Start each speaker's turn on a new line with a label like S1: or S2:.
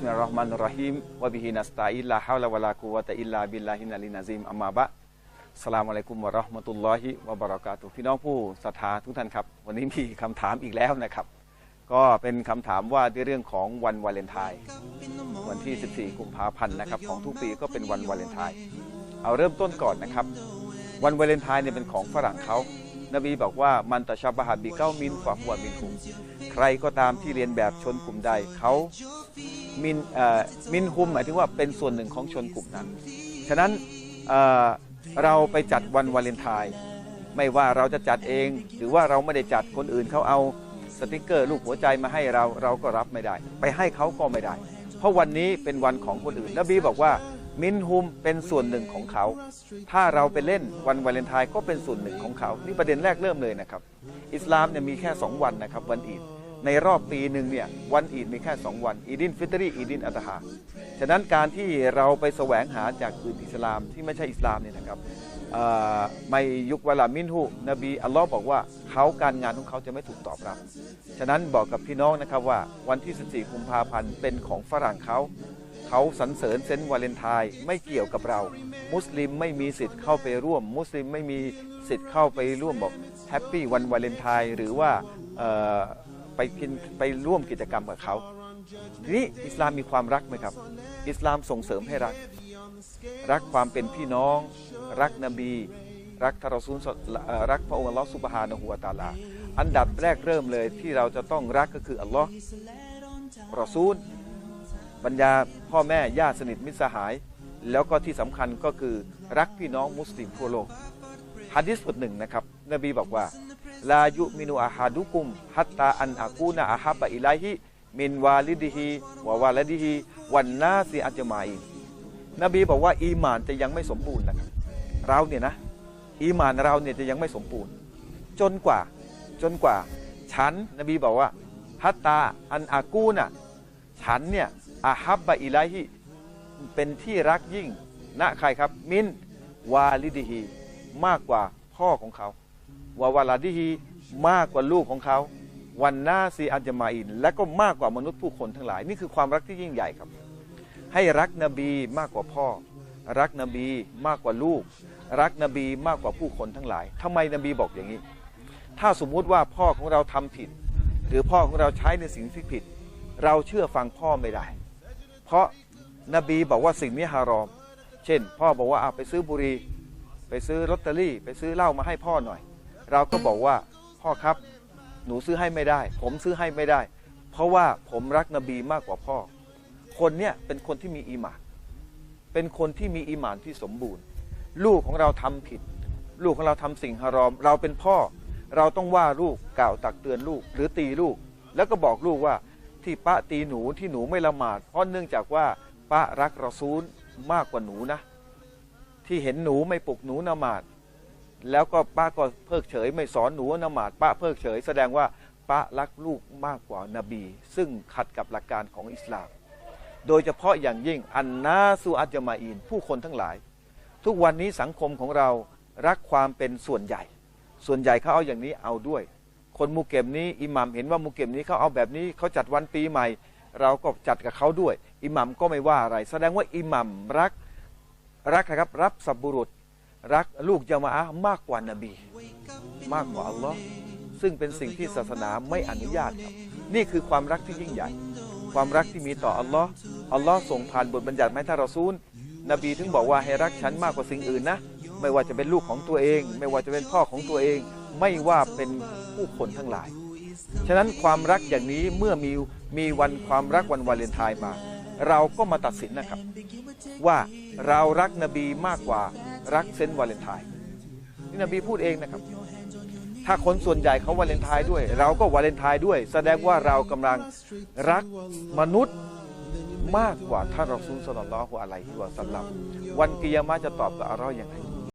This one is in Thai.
S1: ห์มานุรเราะฮีมวะบิฮินัสตาอิลลาฮาวลาวะลากุวะตะอิลลาบิลลาฮินัลลินาซิมอัมมาบะสลามอะลัยกุมวะเราะห์มะตุลลอฮิวะบะเราะกาตุพี่น้องผู้ศรัทธาทุกท่านครับ วันนี้มีคำถามอีกแล้วนะครับ ก็เป็นคำถามว่าในเรื่องของวันวาเลนไทน์วันที่ 14 กุมภาพันธ์นะครับของทุกปีก็เป็นวันวาเลนไทน์เอาเริ่มต้นก่อนนะครับ วันวาเลนไทน์เนี่ยเป็นของฝรั่งเขา นบีบอกว่ามันตะชาบะฮัดบิเก้ามินฝาหัวมินหุมใครก็ตามที่เรียนแบบชนกลุ่มใดเขามินเอ่อมินหุมหมายถึงว่าเป็นส่วนหนึ่งของชนกลุ่มนั้น ฉะนั้นเเราไปจัดวันวาเลนไทน์ไม่ว่าเราจะจัดเอง หรือว่าเราไม่ได้จัดคนอื่นเขาเอาสติกเกอร์รูปหัวใจมาให้เราเราก็รับไม่ได้ ไปให้เขาก็ไม่ได้ เพราะวันนี้เป็นวันของคนอื่นนบีบอกว่า มินฮุมเป็นส่วนหนึ่งของเขา ถ้าเราไปเล่นวันวาเลนไทน์ก็เป็นส่วนหนึ่งของเขา นี่ประเด็นแรกเริ่มเลยนะครับ อิสลามเนี่ยมีแค่ 2 วันนะครับ วันอีด ในรอบปีหนึ่งเนี่ยวันอีดมีแค่ 2 วัน อีดินฟิตรีอีดินอัตฮาฉะนั้นการที่เราไปแสวงหาจากอื่นอิสลามที่ไม่ใช่อิสลามเนี่ยนะครับไม่ยุควลามินหุนบีอัลลอฮ์บอกว่าเขาการงานของเขาจะไม่ถูกตอบรับ ฉะนั้นบอกกับพี่น้องนะครับว่าวันที่ 14 กุมภาพันธ์เป็นของฝรั่งเขา เขาสรรเสริญเซนต์วาเลนไทน์ไม่เกี่ยวกับเรา มุสลิมไม่มีสิทธิ์เข้าไปร่วม มุสลิมไม่มีสิทธิ์เข้าไปร่วมบอกแฮปปี้วันวาเลนไทน์หรือว่าไปกินไปร่วมกิจกรรมกับเขาทีนี้อิสลามมีความรักไหมครับ อิสลามส่งเสริมให้รัก รักความเป็นพี่น้อง รักนบี รักทารซูลรักพระองค์อัลลอฮฺสุบฮานะฮูวตาลา อันดับแรกเริ่มเลยที่เราจะต้องรักก็คืออัลลอฮ์รอซูล บรรดาพ่อแม่ญาติสนิทมิตรสหาย แล้วก็ที่สำคัญก็คือรักพี่น้องมุสลิมทั่วโลกฮะดิษบทหนึ่งนะครับ นบีบอกว่าลายุมินุอาฮาดุกุมฮัตตาอันอากูนะอาฮับะอิไลฮิมินวาลิดิฮิวะวาลดิฮิวันนาซีอัจมาอินนบีบอกว่าอีหมานจะยังไม่สมบูรณ์นะครับเราเนี่ยนะอีหมานเราเนี่ยจะยังไม่สมบูรณ์ จนกว่าจนกว่า ฉันนบีบอกว่าฮัตตาอันอากูนะฉันเนี่ย อาฮับบะอิไลฮิเป็นที่รักยิ่งณใครครับ มินวาลิดิฮีมากกว่าพ่อของเขาวาวาลาดิฮีมากกว่าลูกของเขา วันนาซีอัจมาอิน และก็มากกว่ามนุษย์ผู้คนทั้งหลาย นี่คือความรักที่ยิ่งใหญ่ครับ ให้รักนบีมากกว่าพ่อ รักนบีมากกว่าลูก รักนบีมากกว่าผู้คนทั้งหลายทำไมนบีบอกอย่างนี้ ถ้าสมมุติว่าพ่อของเราทำผิด หรือพ่อของเราใช้ในสิ่งที่ผิด เราเชื่อฟังพ่อไม่ได้ เพราะนบีบอกว่าสิ่งนี้ฮารอม เช่น พ่อบอกว่าเอาไปซื้อบุหรี่ไปซื้อลอตเตอรี่ ไปซื้อเหล้ามาให้พ่อหน่อย เราก็บอกว่าพ่อครับ หนูซื้อให้ไม่ได้ ผมซื้อให้ไม่ได้ เพราะว่าผมรักนบีมากกว่าพ่อ คนเนี่ยเป็นคนที่มีอีหมานเป็นคนที่มีอีหมานที่สมบูรณ์ ลูกของเราทำผิด ลูกของเราทำสิ่งฮารอม เราเป็นพ่อ เราต้องว่าลูกกล่าวตักเตือนลูกหรือตีลูก แล้วก็บอกลูกว่า ที่ป้าตีหนูที่หนูไม่ละหมาด เพราะเนื่องจากว่าป้ารักรอซูลมากกว่าหนูนะ ที่เห็นหนูไม่ปลุกหนูนมาด แล้วก็ป้าก็เพิกเฉย ไม่สอนหนูนมาดป้าเพิกเฉย แสดงว่าป้ารักลูกมากกว่านบี ซึ่งขัดกับหลักการของอิสลาม โดยเฉพาะอย่างยิ่งอันนาสูอัจมาอินผู้คนทั้งหลาย ทุกวันนี้สังคมของเรารักความเป็นส่วนใหญ่ ส่วนใหญ่เขาเอาอย่างนี้เอาด้วย คนมุกเก็มนี้อิหมัมเห็นว่ามุกเก็มนี้เขาเอาแบบนี้เขาจัดวันปีใหม่ เราก็จัดกับเขาด้วย อิหมัมก็ไม่ว่าอะไร แสดงว่าอิหมัมรักรักนะครับรับสับบุรุษ รักลูกจามะมากกว่านบี มากกว่าอัลลอฮ์ซึ่งเป็นสิ่งที่ศาสนาไม่อนุญาตครับ นี่คือความรักที่ยิ่งใหญ่ ความรักที่มีต่ออัลลอฮ์อัลลอฮ์ส่งผ่านบทบัญญัติมาให้ท่านรอซูล นบีถึงบอกว่าให้รักฉันมากกว่าสิ่งอื่นนะ ไม่ว่าจะเป็นลูกของตัวเอง ไม่ว่าจะเป็นพ่อของตัวเอง ไม่ว่าเป็นผู้คนทั้งหลาย ฉะนั้นความรักอย่างนี้เมื่อมีมีวันความรักวันวาเลนไทน์มา เราก็มาตัดสินนะครับ ว่าเรารักนบีมากกว่ารักเซนวาเลนไทน์นี่นบีพูดเองนะครับ ถ้าคนส่วนใหญ่เขาวาเลนไทน์ด้วย เราก็วาเลนไทน์ด้วย แสดงว่าเรากำลังรักมนุษย์มากกว่าท่านรอซูลสลลัลลอฮุอะลัยฮิวะสัลลัมวันกิยามะจะตอบกับอัลลอฮ์อย่างไร